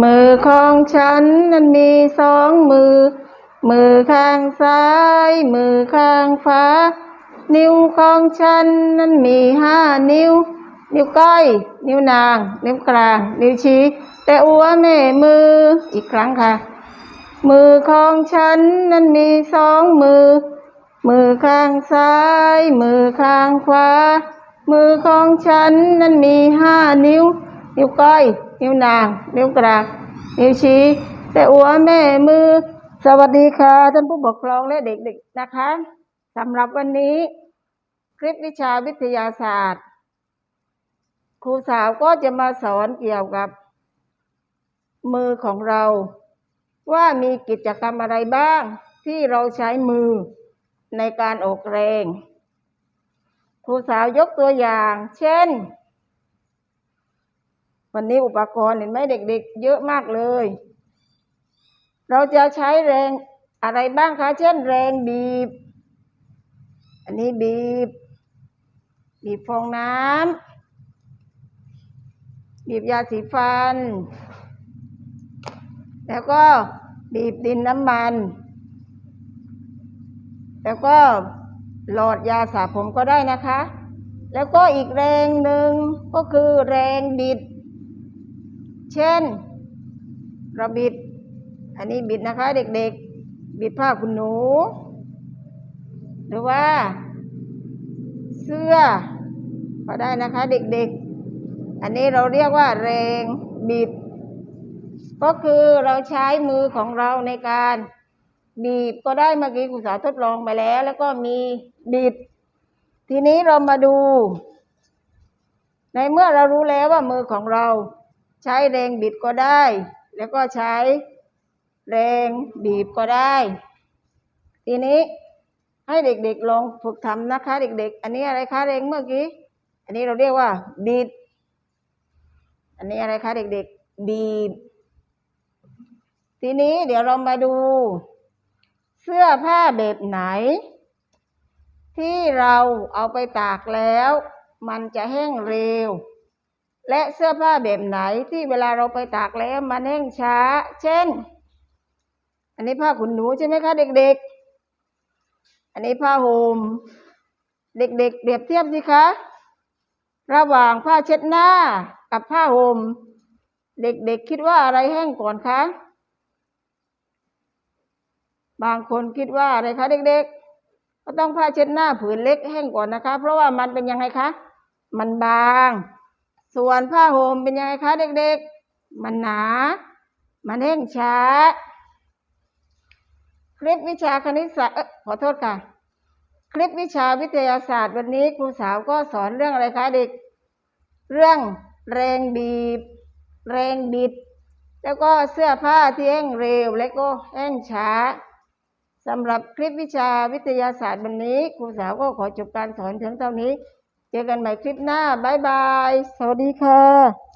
มือของฉันนั้นมีสองมือ มือข้างซ้าย มือข้างขวานิ้วของฉันนั้นมีห้านิ้ว นิ้วก้อย นิ้วนาง นิ้วกลาง นิ้วชี้ แต่อัวแม่มืออีกครั้งค่ะ มือของฉันนั้นมีสองมือ มือข้างซ้าย มือข้างขวา มือของฉันนั้นมีห้านิ้ว นิ้วก้อย นิ้วนาง นิ้วกลาง นิ้วชี้แต่อัวแม่มือ สวัสดีค่ะท่านผู้ปกครองและเด็กๆนะคะสำหรับวันนี้ คลิปวิชาวิทยาศาสตร์ ครูสาวก็จะมาสอนเกี่ยวกับ มือของเรา ว่ามีกิจกรรมอะไรบ้าง ที่เราใช้มือในการออกแรง ครูสาวยกตัวอย่าง เช่น วันนี้อุปกรณ์เห็นไหมเด็กๆ เยอะมากเลย เราจะใช้แรงอะไรบ้างคะ เช่นแรงบีบ อันนี้บีบ บีบฟองน้ำบีบยาสีฟัน แล้วก็บีบดินน้ำมัน แล้วก็หลอดยาสระผมก็ได้นะคะ แล้วก็อีกแรงหนึ่งก็คือแรงบิด เช่น เราบิด อันนี้บิดนะคะเด็กๆ บิดผ้าคุณหนู หรือว่า เสื้อก็ได้นะคะเด็กๆ อันนี้เราเรียกว่าแรงบิด ก็คือเราใช้มือของเราในการบีบก็ได้เมื่อกี้ครูสาวทดลองไปแล้ว แล้วก็มีบิด ทีนี้เรามาดู ในเมื่อเรารู้แล้วว่ามือของเรา ใช้แรงบิดก็ได้ แล้วก็ใช้แรงบีบก็ได้ ทีนี้ให้เด็กๆลองฝึกทำนะคะ เด็ก ๆ อันนี้อะไรคะแรงเมื่อกี้ อันนี้เราเรียกว่าบิดอันนี้อะไรคะเด็กๆบีบ ทีนี้เดี๋ยวเรามาดู เสื้อผ้าแบบไหน ที่เราเอาไปตากแล้ว มันจะแห้งเร็ว และเสื้อผ้าแบบไหนที่เวลาเราไปตากแล้วมันแห้งช้า เช่น อันนี้ผ้าขนหนูใช่ไหมคะเด็กๆ อันนี้ผ้าห่มเด็กๆเปรียบเทียบสิคะ ระหว่างผ้าเช็ดหน้ากับผ้าห่มเด็กๆคิดว่าอะไรแห้งก่อนคะ บางคนคิดว่าอะไรคะเด็กๆ ก็ต้องผ้าเช็ดหน้าผืนเล็กแห้งก่อนนะคะ เพราะว่ามันเป็นยังไงคะ มันบาง ส่วนผ้าห่มเป็นยังไงคะเด็กๆ มันหนา มันแห้งช้า คลิปวิชาคณิตศาสตร์ขอโทษค่ะ คลิปวิชาวิทยาศาสตร์วันนี้ครูสาวก็สอนเรื่องอะไรคะเด็ก เรื่องแรงบีบ แรงบิด แล้วก็เสื้อผ้าที่แห้งเร็วและก็แห้งช้าสำหรับคลิปวิชาวิทยาศาสตร์วันนี้ครูสาวก็ขอจบการสอนเพียงเท่านี้ เจอกันใหม่คลิปหน้า บ๊ายบาย สวัสดีค่ะ